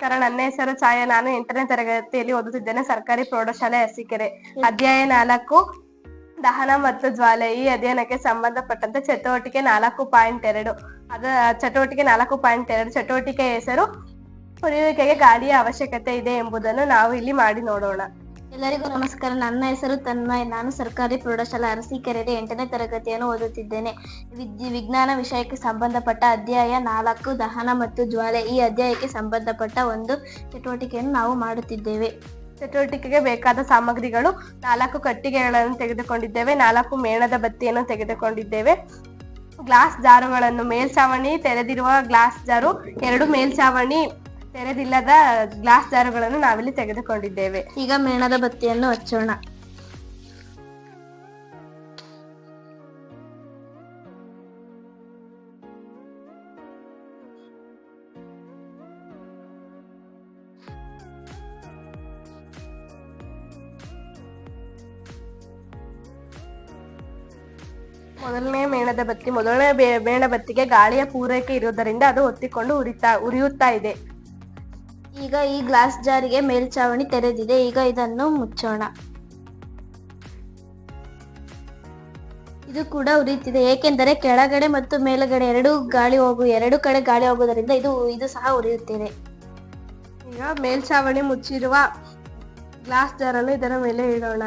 ನಮಸ್ಕಾರ. ನನ್ನ ಹೆಸರು ಛಾಯಾ. ನಾನು ಎಂಟನೇ ತರಗತಿಯಲ್ಲಿ ಓದುತ್ತಿದ್ದೇನೆ. ಸರ್ಕಾರಿ ಪ್ರೌಢಶಾಲೆ ಅರಸೀಕೆರೆ. ಅಧ್ಯಾಯ ನಾಲ್ಕು ದಹನ ಮತ್ತು ಜ್ವಾಲೆ. ಈ ಅಧ್ಯಯನಕ್ಕೆ ಸಂಬಂಧಪಟ್ಟಂತೆ ಚಟುವಟಿಕೆ ನಾಲ್ಕು ಪಾಯಿಂಟ್ ಎರಡು. ಅದ ಚಟುವಟಿಕೆ ನಾಲ್ಕು ಪಾಯಿಂಟ್ ಎರಡು. ಚಟುವಟಿಕೆ ಹೆಸರು ಉರಿಯುವಿಕೆಗೆ ಗಾಳಿಯ ಅವಶ್ಯಕತೆ ಇದೆ ಎಂಬುದನ್ನು ನಾವು ಇಲ್ಲಿ ಮಾಡಿ ನೋಡೋಣ. ಎಲ್ಲರಿಗೂ ನಮಸ್ಕಾರ. ನನ್ನ ಹೆಸರು ತನ್ಮಯ್. ನಾನು ಸರ್ಕಾರಿ ಪ್ರೌಢಶಾಲಾ ಅರಸೀಕೆರೆಯಲ್ಲಿ ಎಂಟನೇ ತರಗತಿಯನ್ನು ಓದುತ್ತಿದ್ದೇನೆ. ವಿದ್ಯ ವಿಜ್ಞಾನ ವಿಷಯಕ್ಕೆ ಸಂಬಂಧಪಟ್ಟ ಅಧ್ಯಾಯ ನಾಲ್ಕು, ದಹನ ಮತ್ತು ಜ್ವಾಲೆ. ಈ ಅಧ್ಯಾಯಕ್ಕೆ ಸಂಬಂಧಪಟ್ಟ ಒಂದು ಚಟುವಟಿಕೆಯನ್ನು ನಾವು ಮಾಡುತ್ತಿದ್ದೇವೆ. ಚಟುವಟಿಕೆಗೆ ಬೇಕಾದ ಸಾಮಗ್ರಿಗಳು ನಾಲ್ಕು ಕಟ್ಟಿಗೆಗಳನ್ನು ತೆಗೆದುಕೊಂಡಿದ್ದೇವೆ. ನಾಲ್ಕು ಮೇಣದ ಬತ್ತಿಯನ್ನು ತೆಗೆದುಕೊಂಡಿದ್ದೇವೆ. ಗ್ಲಾಸ್ ಜಾರುಗಳನ್ನು ಮೇಲ್ಛಾವಣಿ ತೆರೆದಿರುವ ಗ್ಲಾಸ್ ಜಾರು, ಎರಡು ಮೇಲ್ಛಾವಣಿ ತೆರೆದಿಲ್ಲದ ಗ್ಲಾಸ್ ಜಾರುಗಳನ್ನು ನಾವಿಲ್ಲಿ ತೆಗೆದುಕೊಂಡಿದ್ದೇವೆ. ಈಗ ಮೇಣದ ಬತ್ತಿಯನ್ನು ಹಚ್ಚೋಣ. ಮೊದಲನೇ ಮೇಣದ ಬತ್ತಿ ಮೊದಲನೇ ಮೇಣ ಬತ್ತಿಗೆ ಗಾಳಿಯ ಪೂರೈಕೆ ಇರುವುದರಿಂದ ಅದು ಹೊತ್ತಿಕೊಂಡು ಉರಿತಾ ಉರಿಯುತ್ತಾ ಇದೆ. ಈಗ ಈ ಗ್ಲಾಸ್ ಜಾರಿಗೆ ಮೇಲ್ಚಾವಣಿ ತೆರೆದಿದೆ. ಈಗ ಇದನ್ನು ಮುಚ್ಚೋಣ. ಇದು ಕೂಡ ಉರಿಯುತ್ತಿದೆ. ಏಕೆಂದರೆ ಕೆಳಗಡೆ ಮತ್ತು ಮೇಲುಗಡೆ ಎರಡು ಗಾಳಿ ಹೋಗು, ಎರಡು ಕಡೆ ಗಾಳಿ ಹೋಗುವುದರಿಂದ ಇದು ಇದು ಸಹ ಉರಿಯುತ್ತಿದೆ. ಈಗ ಮೇಲ್ಚಾವಣಿ ಮುಚ್ಚಿರುವ ಗ್ಲಾಸ್ ಜಾರನ್ನು ಇದರ ಮೇಲೆ ಇಡೋಣ.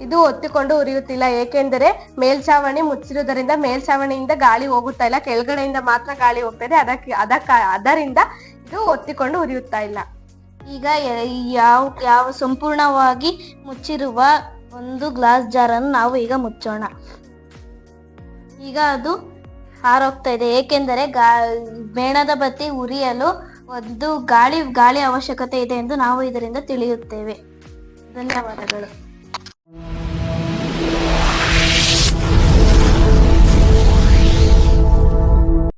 ಇದು ಒತ್ತಿಕೊಂಡು ಉರಿಯುತ್ತಿಲ್ಲ. ಏಕೆಂದರೆ ಮೇಲ್ಛಾವಣಿ ಮುಚ್ಚಿರುವುದರಿಂದ ಮೇಲ್ಛಾವಣಿಯಿಂದ ಗಾಳಿ ಹೋಗುತ್ತಾ ಇಲ್ಲ. ಕೆಳಗಡೆಯಿಂದ ಮಾತ್ರ ಗಾಳಿ ಹೋಗ್ತದೆ. ಅದಕ್ಕೆ, ಅದಕ್ಕ, ಅದರಿಂದ ಇದು ಒತ್ತಿಕೊಂಡು ಉರಿಯುತ್ತಾ ಇಲ್ಲ. ಈಗ ಯಾವ ಯಾವ ಸಂಪೂರ್ಣವಾಗಿ ಮುಚ್ಚಿರುವ ಒಂದು ಗ್ಲಾಸ್ ಜಾರನ್ನು ನಾವು ಈಗ ಮುಚ್ಚೋಣ. ಈಗ ಅದು ಹಾರೋಗ್ತಾ ಇದೆ. ಏಕೆಂದರೆ ಗಾ, ಮೇಣದ ಬತ್ತಿ ಉರಿಯಲು ಒಂದು ಗಾಳಿ ಗಾಳಿ ಅವಶ್ಯಕತೆ ಇದೆ ಎಂದು ನಾವು ಇದರಿಂದ ತಿಳಿಯುತ್ತೇವೆ. ಧನ್ಯವಾದಗಳು. Bye.